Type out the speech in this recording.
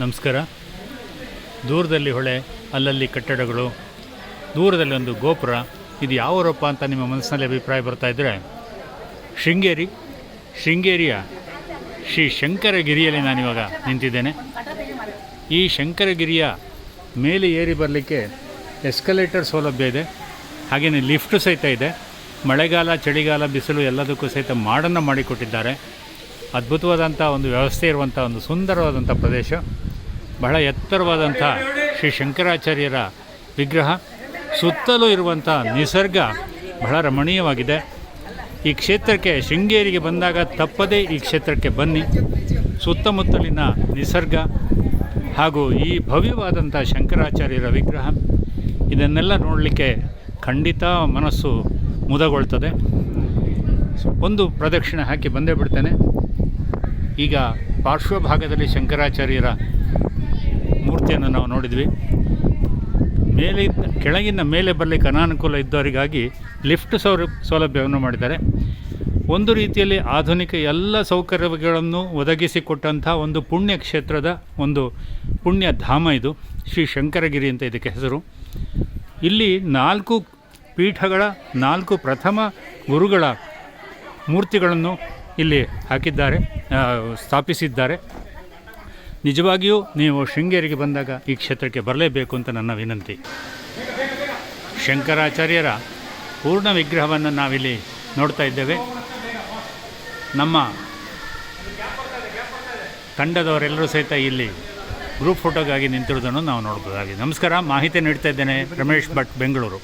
ನಮಸ್ಕಾರ. ದೂರದಲ್ಲಿ ಹೊಳೆ, ಅಲ್ಲಲ್ಲಿ ಕಟ್ಟಡಗಳು, ದೂರದಲ್ಲಿ ಒಂದು ಗೋಪುರ, ಇದು ಯಾವ ರೂಪ ಅಂತ ನಿಮ್ಮ ಮನಸ್ಸಿನಲ್ಲಿ ಅಭಿಪ್ರಾಯ ಬರ್ತಾ ಇದ್ದರೆ ಶೃಂಗೇರಿ, ಶೃಂಗೇರಿಯ ಶ್ರೀ ಶಂಕರಗಿರಿಯಲ್ಲಿ ನಾನಿವಾಗ ನಿಂತಿದ್ದೇನೆ. ಈ ಶಂಕರಗಿರಿಯ ಮೇಲೆ ಏರಿ ಬರಲಿಕ್ಕೆ ಎಸ್ಕಲೇಟರ್ ಸೌಲಭ್ಯ ಇದೆ. ಹಾಗೆಯೇ ಲಿಫ್ಟ್ ಸಹಿತ ಇದೆ. ಮಳೆಗಾಲ, ಚಳಿಗಾಲ, ಬಿಸಿಲು ಎಲ್ಲದಕ್ಕೂ ಸಹಿತ ಮಾಡನ್ನು ಮಾಡಿಕೊಟ್ಟಿದ್ದಾರೆ. ಅದ್ಭುತವಾದಂಥ ಒಂದು ವ್ಯವಸ್ಥೆ ಇರುವಂಥ ಒಂದು ಸುಂದರವಾದಂಥ ಪ್ರದೇಶ. ಬಹಳ ಎತ್ತರವಾದಂಥ ಶ್ರೀ ಶಂಕರಾಚಾರ್ಯರ ವಿಗ್ರಹ. ಸುತ್ತಲೂ ಇರುವಂಥ ನಿಸರ್ಗ ಬಹಳ ರಮಣೀಯವಾಗಿದೆ. ಈ ಕ್ಷೇತ್ರಕ್ಕೆ ಶೃಂಗೇರಿಗೆ ಬಂದಾಗ ತಪ್ಪದೇ ಈ ಕ್ಷೇತ್ರಕ್ಕೆ ಬನ್ನಿ. ಸುತ್ತಮುತ್ತಲಿನ ನಿಸರ್ಗ ಹಾಗೂ ಈ ಭವ್ಯವಾದಂಥ ಶಂಕರಾಚಾರ್ಯರ ವಿಗ್ರಹ. ಇದನ್ನೆಲ್ಲ ನೋಡಲಿಕ್ಕೆ ಖಂಡಿತ ಮನಸ್ಸು ಮುದಗೊಳ್ತದೆ. ಒಂದು ಪ್ರದಕ್ಷಿಣೆ ಹಾಕಿ ಬಂದೇ ಬಿಡ್ತೇನೆ. ಈಗ ಪಾರ್ಶ್ವಭಾಗದಲ್ಲಿ ಶಂಕರಾಚಾರ್ಯರ ಮೂರ್ತಿಯನ್ನು ನಾವು ನೋಡಿದ್ವಿ. ಮೇಲೆ ಕೆಳಗಿನ ಮೇಲೆ ಬರಲಿಕ್ಕೆ ಅನಾನುಕೂಲ ಇದ್ದವರಿಗಾಗಿ ಲಿಫ್ಟ್ ಸೌರ, ಸೌಲಭ್ಯವನ್ನು ಮಾಡಿದ್ದಾರೆ. ಒಂದು ರೀತಿಯಲ್ಲಿ ಆಧುನಿಕ ಎಲ್ಲ ಸೌಕರ್ಯಗಳನ್ನು ಒದಗಿಸಿಕೊಟ್ಟಂಥ ಒಂದು ಪುಣ್ಯ ಕ್ಷೇತ್ರದ ಒಂದು ಪುಣ್ಯ ಧಾಮ ಇದು. ಶ್ರೀ ಶಂಕರಗಿರಿ ಅಂತ ಇದಕ್ಕೆ ಹೆಸರು. ಇಲ್ಲಿ ನಾಲ್ಕು ಪೀಠಗಳ ನಾಲ್ಕು ಪ್ರಥಮ ಗುರುಗಳ ಮೂರ್ತಿಗಳನ್ನು ಇಲ್ಲಿ ಹಾಕಿದ್ದಾರೆ ಸ್ಥಾಪಿಸಿದ್ದಾರೆ. ನಿಜವಾಗಿಯೂ ನೀವು ಶೃಂಗೇರಿಗೆ ಬಂದಾಗ ಈ ಕ್ಷೇತ್ರಕ್ಕೆ ಬರಲೇಬೇಕು ಅಂತ ನನ್ನ ವಿನಂತಿ. ಶಂಕರಾಚಾರ್ಯರ ಪೂರ್ಣ ವಿಗ್ರಹವನ್ನು ನಾವಿಲ್ಲಿ ನೋಡ್ತಾ ಇದ್ದೇವೆ. ನಮ್ಮ ತಂಡದವರೆಲ್ಲರೂ ಸಹಿತ ಇಲ್ಲಿ ಗ್ರೂಪ್ ಫೋಟೋಗಾಗಿ ನಿಂತಿರೋದನ್ನು ನಾವು ನೋಡ್ಬೋದಾಗಿದೆ ನಮಸ್ಕಾರ, ಮಾಹಿತಿ ನೀಡ್ತಾ ಇದ್ದೇನೆ ರಮೇಶ್ ಭಟ್, ಬೆಂಗಳೂರು.